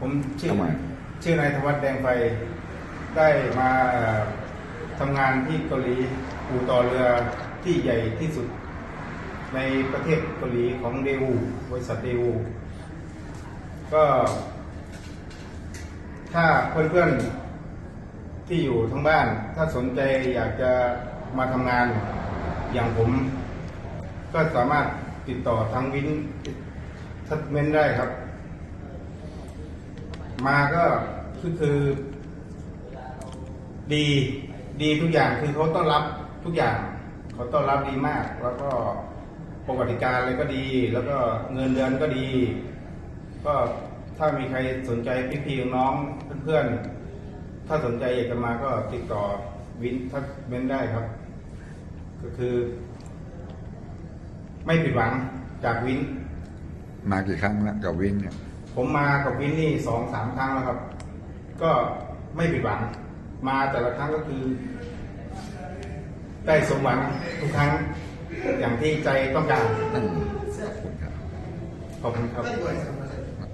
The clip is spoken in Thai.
ผมชื่อทำไม ชื่อนายธวัฒน์แดงไฟได้มาทำงานที่เกาหลีอู่ต่อเรือที่ใหญ่ที่สุด ในประเทศเกาหลีของเดวูบริษัทเดวูก็ ถ้าเพื่อนๆที่อยู่ทั้งบ้าน ถ้าสนใจอยากจะมาทำงานอย่างผม ก็สามารถติดต่อทางวินทัดเมนได้ครับ มาก็คือคือ ดีดีทุกอย่างคือเขาต้อนรับทุกอย่างเขาต้อนรับดีมาก แล้วก็ปกติการอะไรก็ดี แล้วก็เงินเดือนก็ดี ก็ถ้ามีใครสนใจพี่ๆน้องเพื่อนๆถ้าสนใจอยากจะมาก็ติดต่อวินทักเมนได้ครับ ก็คือ ไม่ผิดหวังจากวิน มากี่ครั้งแล้วกับวินเนี่ย ผมมากับวินนี่สองสามครั้งแล้วครับ ก็ไม่ผิดหวัง มาแต่ละครั้งก็คือ ได้สมหวังทุกครั้ง อย่างที่ใจต้องการอืมขอบคุณครับ ขอบคุณครับ